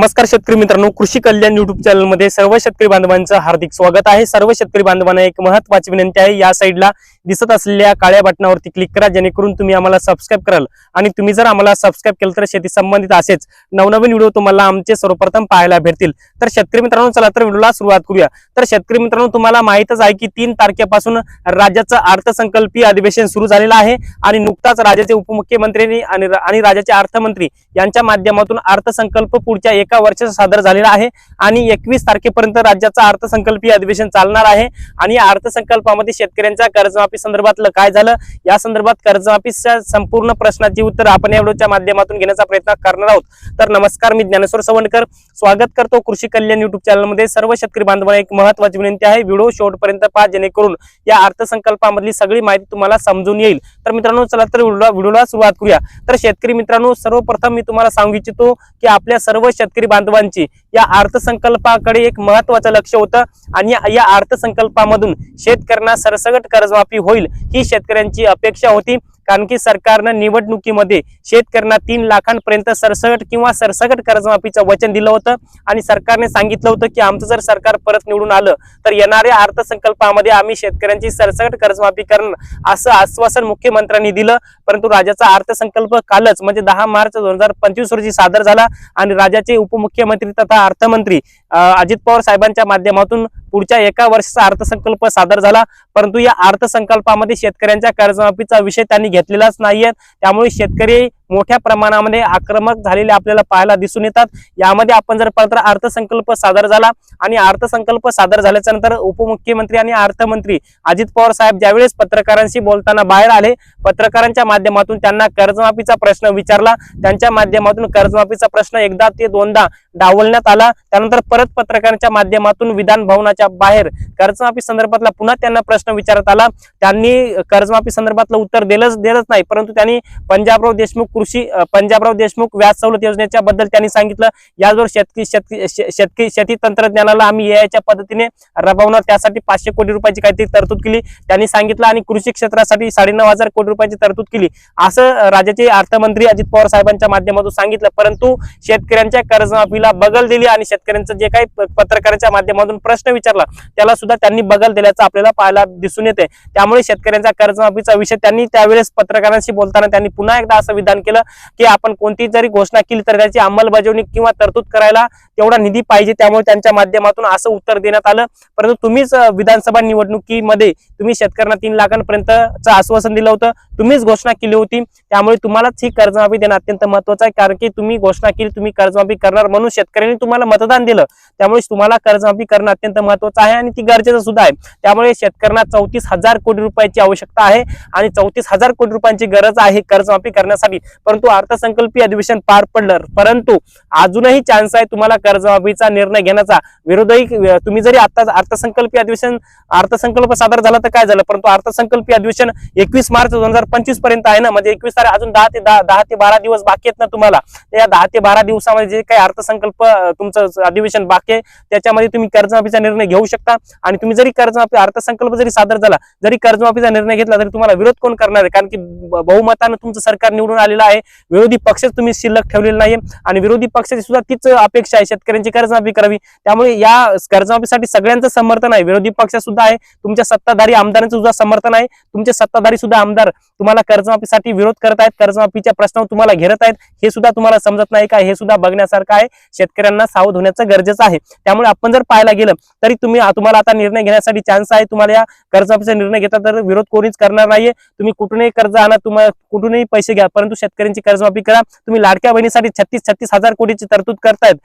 नमस्कार शेतकरी मित्रांनो कृषी कल्याण युट्यूब चॅनलमध्ये सर्व शेतकरी बांधवांचं हार्दिक स्वागत आहे. सर्व शेतकरी बांधवांना एक महत्वाची विनंती आहे या साईडला दिसत असलेल्या काळ्या बटनावरती क्लिक करा जेणेकरून तुम्ही आम्हाला सबस्क्राईब कराल. आणि तुम्ही जर आम्हाला सबस्क्राईब केलं तर शेती संबंधित असेच नवनवीन व्हिडिओ तुम्हाला आमचे सर्वप्रथम पाहायला भेटतील. तर शेतकरी मित्रांनो चला तर व्हिडिओला सुरुवात करूया. तर शेतकरी मित्रांनो तुम्हाला माहितच आहे की तीन तारखेपासून राज्याचं अर्थसंकल्पीय अधिवेशन सुरू झालेलं आहे. आणि नुकताच राज्याचे उपमुख्यमंत्री आणि आणि राज्याचे अर्थमंत्री यांच्या माध्यमातून अर्थसंकल्प पुढच्या एक वर्षाचा सादर झालेला आहे. आणि एकवीस तारखेपर्यंत राज्याचा अर्थसंकल्पीय अधिवेशन चालणार आहे. आणि या अर्थसंकल्पामध्ये शेतकऱ्यांच्या कर्जमाफी संदर्भातलं काय झालं? या संदर्भात कर्जमाफीच्या संपूर्ण प्रश्नाची उत्तर आपण या व्हिडिओच्या माध्यमातून घेण्याचा प्रयत्न करणार आहोत. तर नमस्कार मी ज्ञानेश्वर सवणकर स्वागत करतो कृषी कल्याण युट्यूब चॅनलमध्ये सर्व शेतकरी बांधवांना एक महत्वाची विनंती आहे. व्हिडिओ शेवटपर्यंत पहा जेणेकरून या अर्थसंकल्पामधली सगळी माहिती तुम्हाला समजून येईल. तर मित्रांनो चला तर व्हिडिओला सुरुवात करूया. तर शेतकरी मित्रांनो सर्वप्रथम मी तुम्हाला सांगू इच्छितो की आपल्या सर्व शेतकरी बांधवांची या अर्थसंकल्पाकडे एक महत्वाचं लक्ष होतं आणि या- या अर्थसंकल्पामधून शेतकऱ्यांना सरसगट कर्जमाफी होईल ही शेतकऱ्यांची अपेक्षा होती. कारण की सरकारनं निवडणुकीमध्ये शेतकऱ्यांना तीन लाखांपर्यंत सरसगट किंवा सरसगट कर्जमाफीचं वचन दिलं होतं. आणि सरकारने सांगितलं होतं की आमचं जर सरकार परत निवडून आलं तर येणाऱ्या अर्थसंकल्पामध्ये आम्ही शेतकऱ्यांची सरसगट कर्जमाफी करणार असं आश्वासन मुख्यमंत्र्यांनी दिलं. परंतु राज्याचा अर्थसंकल्प कालच म्हणजे दहा मार्च दोन हजार पंचवीस रोजी सादर झाला. आणि राज्याचे उपमुख्यमंत्री तथा अर्थमंत्री अजित पवार साहेबांच्या माध्यमातून पुढच्या एका वर्षाचा अर्थसंकल्प सादर झाला. परंतु या अर्थसंकल्पामध्ये शेतकऱ्यांच्या कर्जमाफीचा विषय त्यांनी घेतलेलाच नाहीये त्यामुळे शेतकरी मोठ्या प्रमाणामध्ये आक्रमक झालेले आपल्याला पाहायला दिसून येतात. यामध्ये आपण जर पाहिलं तर अर्थसंकल्प सादर झाला आणि अर्थसंकल्प सादर झाल्याच्यानंतर उपमुख्यमंत्री आणि अर्थमंत्री अजित पवार साहेब ज्यावेळेस पत्रकारांशी बोलताना बाहेर आले पत्रकारांच्या माध्यमातून त्यांना कर्जमाफीचा प्रश्न विचारला. त्यांच्या माध्यमातून कर्जमाफीचा प्रश्न एकदा ते दोनदा डावलण्यात आला. त्यानंतर परत पत्रकारांच्या माध्यमातून विधान भवनाच्या बाहेर कर्जमाफी संदर्भातला पुन्हा त्यांना प्रश्न विचारत आला. त्यांनी कर्जमाफी संदर्भातलं उत्तर दिलंच दिलंच नाही परंतु त्यांनी पंजाबराव देशमुख कृषी पंजाबराव देशमुख व्याज सवलत योजनेच्या बद्दल त्यांनी सांगितलं. याचबरोबर शेतकी शेतकी शेतकरी शेती तंत्रज्ञानाला आम्ही एआयच्या पद्धतीने राबवणार. त्यासाठी पाचशे कोटी रुपयाची काहीतरी तरतूद केली. त्यांनी सांगितलं आणि कृषी क्षेत्रासाठी साडेनऊ हजार कोटी रुपयाची तरतूद केली. असं राज्याचे अर्थमंत्री अजित पवार साहेबांच्या माध्यमातून सांगितलं. परंतु शेतकऱ्यांच्या कर्जमाफीला बगल दिली आणि शेतकऱ्यांचं जे काही पत्रकारांच्या माध्यमातून प्रश्न विचारला त्याला सुद्धा त्यांनी बगल दिल्याचं आपल्याला पाहायला दिसून येते त्यामुळे शेतकऱ्यांच्या कर्जमाफीचा विषय त्यांनी त्यावेळेस पत्रकारांशी बोलताना त्यांनी पुन्हा एकदा असं विधान केलं. केलं की आपण कोणती जरी घोषणा केली तर त्याची अंमलबजावणी किंवा तरतूद करायला तेवढा निधी पाहिजे. त्यामुळे त्यांच्या माध्यमातून असं उत्तर देण्यात आलं. परंतु तुम्हीच विधानसभा निवडणुकीमध्ये तुम्ही शेतकऱ्यांना तीन लाखांपर्यंतचं आश्वासन दिलं होतं. तुम्हीच घोषणा केली होती. त्यामुळे तुम्हालाच ही कर्जमाफी देणं अत्यंत महत्वाचं आहे. कारण की तुम्ही घोषणा केली तुम्ही कर्जमाफी करणार म्हणून शेतकऱ्यांनी तुम्हाला मतदान दिलं. त्यामुळे तुम्हाला कर्जमाफी करणं अत्यंत महत्वाचं आहे आणि ती गरजेचं सुद्धा आहे. त्यामुळे शेतकऱ्यांना चौतीस हजार कोटी रुपयाची आवश्यकता आहे आणि चौतीस हजार कोटी रुपयांची गरज आहे कर्जमाफी करण्यासाठी. परंतु अर्थसंकल्पीय अधिवेशन पार पडलं. परंतु अजूनही चान्स आहे तुम्हाला कर्जमाफीचा निर्णय घेण्याचा. विरोधी तुम्ही जरी आता अर्थसंकल्पीय अधिवेशन अर्थसंकल्प सादर झाला तर काय झालं? परंतु अर्थसंकल्पीय अधिवेशन एकवीस मार्च दोन हजार पंचवीसपर्यंत आहे ना? म्हणजे एकवीस तारीख अजून दहा ते दहा दहा ते बारा दिवस बाकी आहेत ना तुम्हाला? या दहा ते बारा दिवसामध्ये जे काही अर्थसंकल्प तुमचं अधिवेशन बाकी आहे त्याच्यामध्ये तुम्ही कर्जमाफीचा निर्णय घेऊ शकता. आणि तुम्ही जरी कर्जमाफी अर्थसंकल्प जरी सादर झाला जरी कर्जमाफीचा निर्णय घेतला तरी तुम्हाला विरोध कोण करणार आहे? कारण की बहुमतानं तुमचं सरकार निवडून आलेलं आहे. विरोधी पक्षच तुम्ही शिल्लक ठेवलेला नाही आणि विरोधी पक्षाची सुद्धा तीच अपेक्षा आहे. शेतकऱ्यांची कर्जमाफी करावी. त्यामुळे या कर्जमाफीसाठी सगळ्यांचं समर्थन आहे. विरोधी पक्ष सुद्धा आहे. तुमच्या सत्ताधारी आमदारांचं सुद्धा समर्थन आहे. तुमचे सत्ताधारी सुद्धा आमदार तुम्हाला कर्जमाफीसाठी विरोध करत आहेत. कर्जमाफीच्या प्रश्नावर तुम्हाला घेरत आहेत. हे सुद्धा तुम्हाला समजत नाही का? हे सुद्धा बघण्यासारखं आहे. शेतकऱ्यांना सावध होण्याचं गरजेचं आहे. त्यामुळे आपण जर पाहायला गेलं तरी तुम्ही तुम्हाला आता निर्णय घेण्यासाठी चान्स आहे. तुम्हाला या कर्जमाफीचा निर्णय घेता तर विरोध कोणीच करणार नाहीये. तुम्ही कुठूनही कर्ज आणा तुम्हाला कुठूनही पैसे घ्या. परंतु शेतकऱ्यांची कर्जमाफी करा. तुम्ही लाडक्या बहिणीसाठी छत्तीस छत्तीस हजार कोटीची तरतूद करतायत.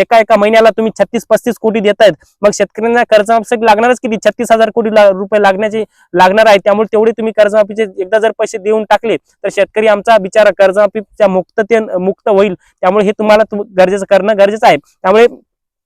एका एका महिन्याला तुम्ही छत्तीस पस्तीस कोटी देतायत. मग शेतकऱ्यांना कर्जमाफीसाठी लागणारच किती? छत्तीस हजार कोटी रुपये लागण्याचे लागणार आहे. त्यामुळे तेवढे तुम्ही कर्जमाफीचे एकदा जर पैसे देऊन टाकले तर शेतकरी आमचा बिचारा कर्जमाफीच्या मुक्तते मुक्त होईल. त्यामुळे हे तुम्हाला गरजेचं करणं गरजेचं आहे. त्यामुळे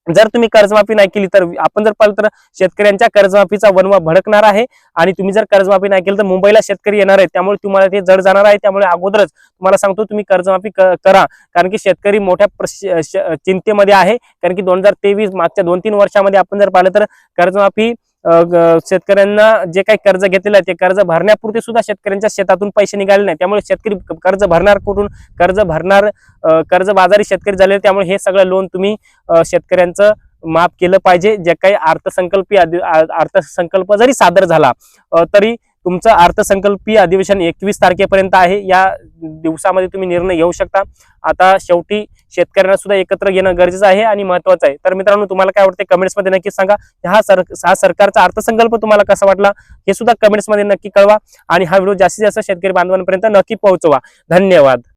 जर तुम्ही कर्जमाफी नाही केली तर आपण जर पाहिलं तर शेतकऱ्यांच्या कर्जमाफीचा वनवा भडकणार आहे आणि तुम्ही जर कर्जमाफी नाही केली तर मुंबईला शेतकरी येणार आहे त्यामुळे तुम्हाला ते जड जाणार आहे. त्यामुळे अगोदरच तुम्हाला सांगतो तुम्ही कर्जमाफी क- करा. कारण की शेतकरी मोठ्या श- चिंतेमध्ये आहे. कारण की दोन हजार तेवीस मागच्या दोन तीन वर्षामध्ये आपण जर पाहिलं तर कर्जमाफी शेतकऱ्यांना जे काही कर्ज घेतलेलं आहे ते कर्ज भरण्यापुरते सुद्धा शेतकऱ्यांच्या शेतातून पैसे निघाले नाही त्यामुळे शेतकरी कर्ज भरणार कुठून? कर्ज भरणार कर्ज बाजारी शेतकरी झाले त्यामुळे हे सगळं लोन तुम्ही शेतकऱ्यांचं माफ केलं पाहिजे. जे काही अर्थसंकल्पीय अर्थसंकल्प जरी सादर झाला तरी तुमचं अर्थसंकल्पीय अधिवेशन एकवीस तारखेपर्यंत आहे. या दिवसामध्ये तुम्ही निर्णय घेऊ शकता. आता शेवटी शेतकऱ्यांना सुद्धा एकत्र घेणं गरजेचं आहे आणि महत्वाचं आहे. तर मित्रांनो तुम्हाला काय वाटते कमेंट्समध्ये नक्की सांगा. हा सर हा सरकारचा अर्थसंकल्प तुम्हाला कसा वाटला हे सुद्धा कमेंट्समध्ये नक्की कळवा आणि हा व्हिडिओ जास्तीत जास्त शेतकरी बांधवांपर्यंत नक्की पोहोचवा. धन्यवाद.